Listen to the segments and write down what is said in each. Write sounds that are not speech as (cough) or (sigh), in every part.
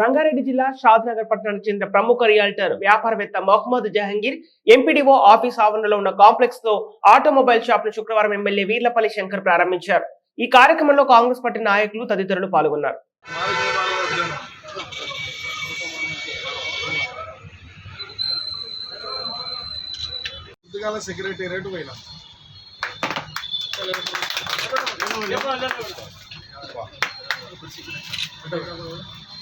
రంగారెడ్డి జిల్లా షాద్ నగర్ పట్టణానికి చెందిన ప్రముఖ రియాల్టర్ వ్యాపారవేత్త మొహమ్మద్ జహంగీర్ ఎంపీడీఓ ఆఫీస్ ఆవరణలో ఉన్న కాంప్లెక్స్తో ఆటోమొబైల్ షాప్ను శుక్రవారం ఎమ్మెల్యే వీర్లపల్లి శంకర్ ప్రారంభించారు. ఈ కార్యక్రమంలో కాంగ్రెస్ పార్టీ నాయకులు తదితరులు పాల్గొన్నారు. సెక్రటేరియట్ పోయినా.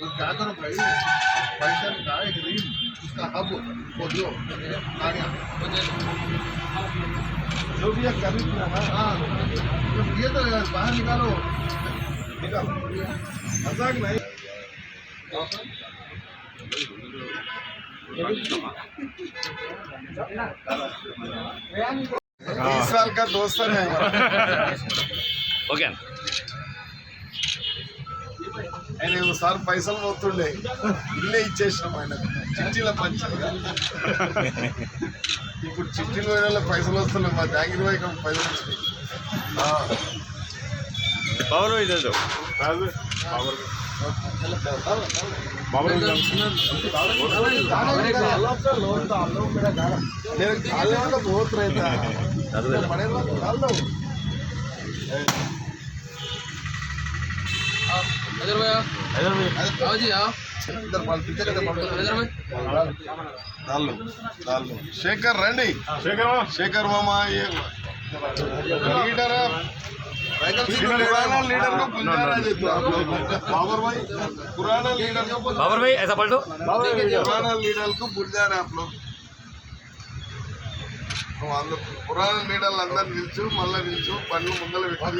वो क्या करो भाई? पैसा का एक रील उसका हब वो जो जो भी है ना। हाँ तो ये तो बाहर निकालो। निकालो। मज़ाक नहीं। बीस साल का दोस्त है हमारा। (laughs) ఓకే ఆయన ఒకసారి పైసలు పోతుండే. ఇల్లే ఇచ్చేసాం ఆయన. చిట్టీల పంచగా ఇప్పుడు చిట్టీలు పోయిన పైసలు వస్తున్నాయి. మా జాగిరి పోయి పైసలు వస్తున్నాయి పవర్ ఇదేదో. నేను కాళ్ళ పోతున్నాయి खाने वाला बहुत रहता है बड़े लोग डाल दो इधर बाल पीछे का डाल लो डाल लो शेखर रेड्डी शेखर शेखर मामा ये लीडर है पुराना लीडर को गुंजारा देते आप लोग बाबर भाई पुराना लीडर को बाबर भाई ऐसा पलटो पुराना लीडर को भूल जा रहे हैं आप लोग నువ్వు అందరు పురాణ లీడర్లు అందరు నిల్చు మళ్ళీ నిల్చు పనులు ముందర పెట్టి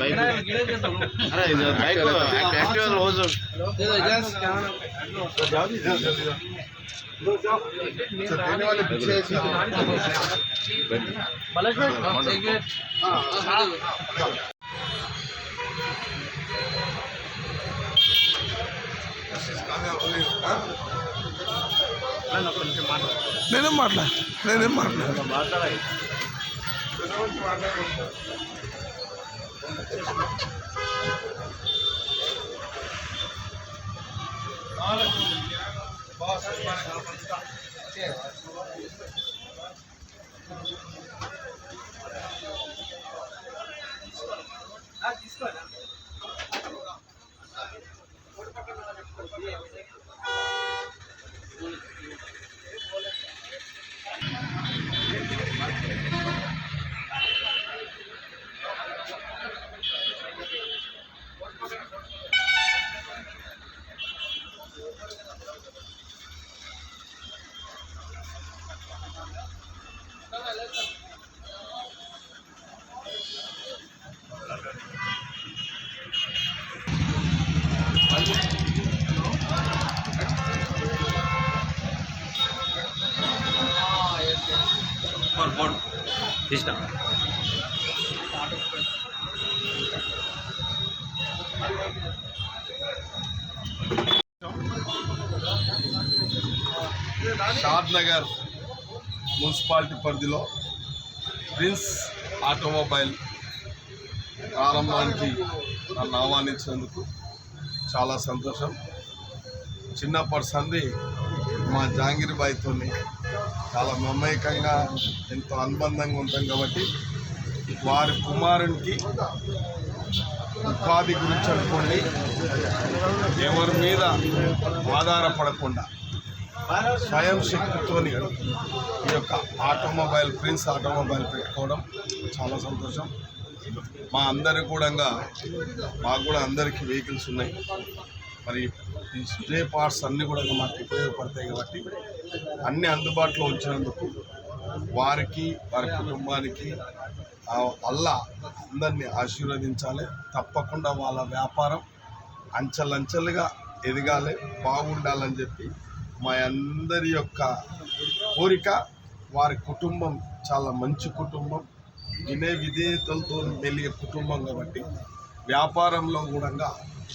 లీటర్ బైక్ అరే ఇది బైక్ యాక్టివ్ రోజు సో దేని వాళ్ళ పిచ్చే తీసుకోనా ఫర్ బోర్డ్ తీసిన. షాద్ నగర్ మున్సిపాలిటీ పరిధిలో ప్రిన్స్ ఆటోమొబైల్ ప్రారంభానికి నన్ను ఆహ్వానించినందుకు చాలా సంతోషం. చిన్నప్పటి సంది మా జాంగీర్ చాలా మమేకంగా ఎంతో అనుబంధంగా ఉంటాం కాబట్టి వారి కుమారునికి ఉపాధి గురించి అనుకోండి ఎవరి మీద ఆధారపడకుండా స్వయం శక్తితోని ఈ యొక్క ఆటోమొబైల్ ప్రిన్స్ ఆటోమొబైల్ పెట్టుకోవడం చాలా సంతోషం. మా అందరి కూడా మాకు కూడా అందరికీ వెహికల్స్ ఉన్నాయి. మరి ఈ స్ప్రే పార్ట్స్ అన్నీ కూడా మాకు ఉపయోగపడతాయి కాబట్టి అన్నీ అందుబాటులో ఉంచినందుకు వారికి వారి కుటుంబానికి అల్లా అందరినీ ఆశీర్వదించాలి. తప్పకుండా వాళ్ళ వ్యాపారం అంచెలంచెలుగా ఎదగాలి బాగుండాలని చెప్పి మా అందరి యొక్క కోరిక. వారి కుటుంబం చాలా మంచి కుటుంబం వినే విధేయతలతో మెలిగే కుటుంబం కాబట్టి వ్యాపారంలో కూడా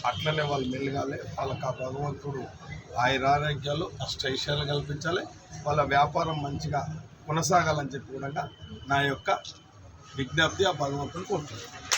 అట్లనే వాళ్ళు మెలగాలి. వాళ్ళకి ఆ భగవంతుడు ఆయురారోగ్యాలు అష్టైశ్వర్యాలు కల్పించాలి. వాళ్ళ వ్యాపారం మంచిగా కొనసాగాలని చెప్పి కూడా నా యొక్క విజ్ఞప్తి ఆ భగవంతుడు కోరుతున్నాను